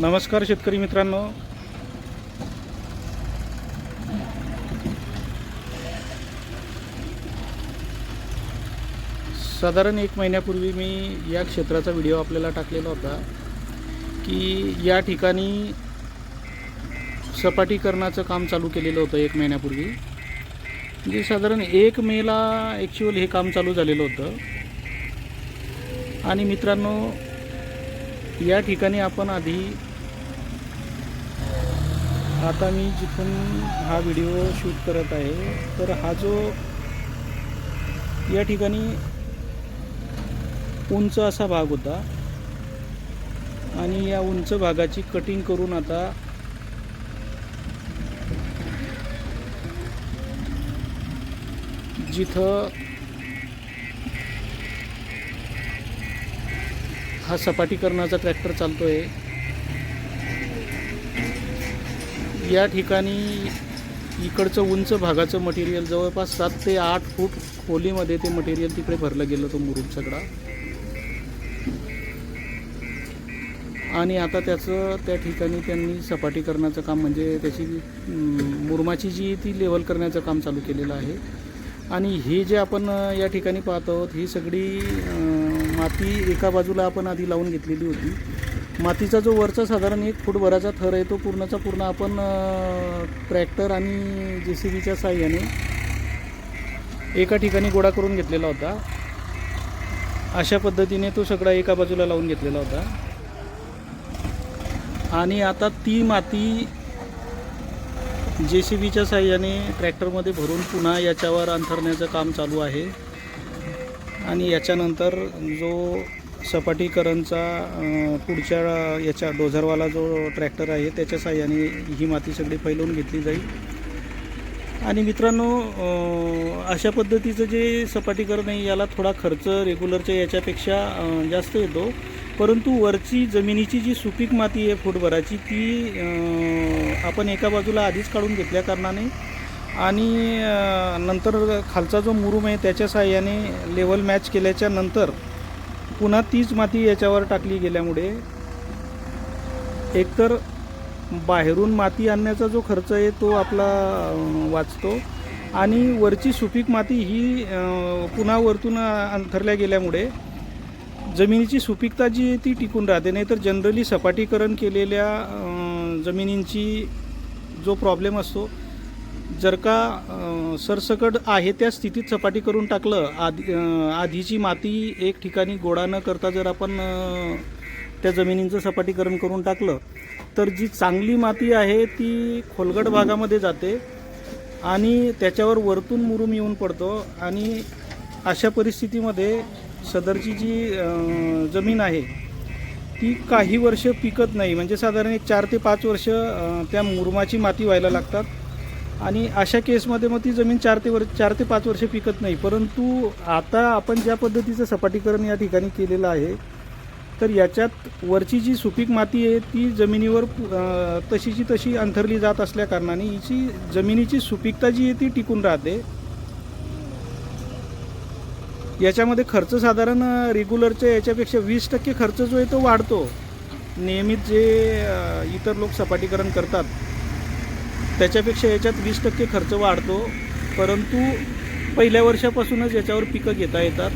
नमस्कार शेतकरी मित्रांनो. साधारण एक महिन्यापूर्वी मी या क्षेत्राचा व्हिडिओ आपल्याला टाकलेला होता की या ठिकाणी सपाटीकरणाचं काम चालू केलेलं होतं एक महिन्यापूर्वी. म्हणजे साधारण एक मेला ॲक्च्युअल हे काम चालू झालेलं होतं. आणि मित्रांनो या ठिकाणी आपण आधी आता मी जिथून हा व्हिडिओ शूट करत आहे तर हा जो या ठिकाणी उंच असा भाग होता आणि या उंच भागाची कटिंग करून आता जिथं हा सपाटीकरणाचा ट्रॅक्टर चालतो आहे या ठिकाणी इकडचं उंच भागाचं मटेरियल जवळपास सात ते आठ फूट खोलीमध्ये ते मटेरियल तिकडे भरलं गेलं तो मुरुम सगळा. आणि आता त्याचं त्या ठिकाणी त्यांनी सपाटीकरणाचं काम म्हणजे त्याची मुरमाची जी ती लेवल करण्याचं काम चालू केलेलं आहे. आणि हे जे आपण या ठिकाणी पाहत आहोत ही सगळी माती एका बाजूला आपण आधी लावून घेतलेली होती. मातीचा जो वरचा साधारण एक फुटभराचा थर आहे तो पूर्णचा पूर्ण आपण ट्रॅक्टर आणि जे सी बीच्या साह्याने एका ठिकाणी गोळा करून घेतलेला होता. अशा पद्धतीने तो सगळा एका बाजूला लावून घेतलेला होता. आणि आता ती माती जे सी बीच्या साह्याने ट्रॅक्टरमध्ये भरून पुन्हा याच्यावर अंथरण्याचं काम चालू आहे. आणि याच्यानंतर जो सपाटीकरणचा पुढच्या याच्या डोझरवाला जो ट्रॅक्टर आहे त्याच्या साह्याने ही माती सगळी फैलवून घेतली जाईल. आणि मित्रांनो अशा पद्धतीचं जे सपाटीकरण आहे याला थोडा खर्च रेग्युलरच्या याच्यापेक्षा जास्त येतो. परंतु वरची जमिनीची जी सुपीक माती आहे फुटभराची ती आपण एका बाजूला आधीच काढून घेतल्या कारणाने आणि नंतर खालचा जो मुरूम आहे त्याच्या साह्याने लेवल मॅच केल्याच्यानंतर पुन्हा तीच माती याच्यावर टाकली गेल्यामुळे एकतर बाहेरून माती आणण्याचा जो खर्च आहे तो आपला वाचतो आणि वरची सुपीक माती ही पुन्हा वरतून अंथरल्या गेल्यामुळे जमिनीची सुपीकता जी आहे ती टिकून राहते. नाही तर जनरली सपाटीकरण केलेल्या जमिनींची जो प्रॉब्लेम असतो जर का सरसकट आहे त्या स्थितीत सपाटी करून टाकलं आधी आधीची माती एक ठिकाणी गोळा न करता जर आपण त्या जमिनींचं सपाटीकरण करून टाकलं तर जी चांगली माती आहे ती खोलगट भागामध्ये जाते आणि त्याच्यावर वरतून मुरूम येऊन पडतो आणि अशा परिस्थितीमध्ये सदरची जी जमीन आहे ती काही वर्ष पिकत नाही. म्हणजे साधारण एक चार ते पाच वर्ष त्या मुरुमाची माती व्हायला लागतात. आणि अशा केसमध्ये मग ती जमीन चार ते वर चार ते पाच वर्ष पिकत नाही. परंतु आता आपण ज्या पद्धतीचं सपाटीकरण या ठिकाणी केलेलं आहे तर याच्यात वरची जी सुपीक माती आहे ती जमिनीवर तशीची तशी अंथरली जात असल्या कारणाने हिची जमिनीची सुपीकता जी आहे ती टिकून राहते. याच्यामध्ये खर्च साधारण रेग्युलरच्या याच्यापेक्षा वीस टक्के खर्च जो आहे तो वाढतो. नियमित जे इतर लोक सपाटीकरण करतात त्याच्यापेक्षा याच्यात वीस टक्के खर्च वाढतो. परंतु पहिल्या वर्षापासूनच याच्यावर पिकं घेता येतात.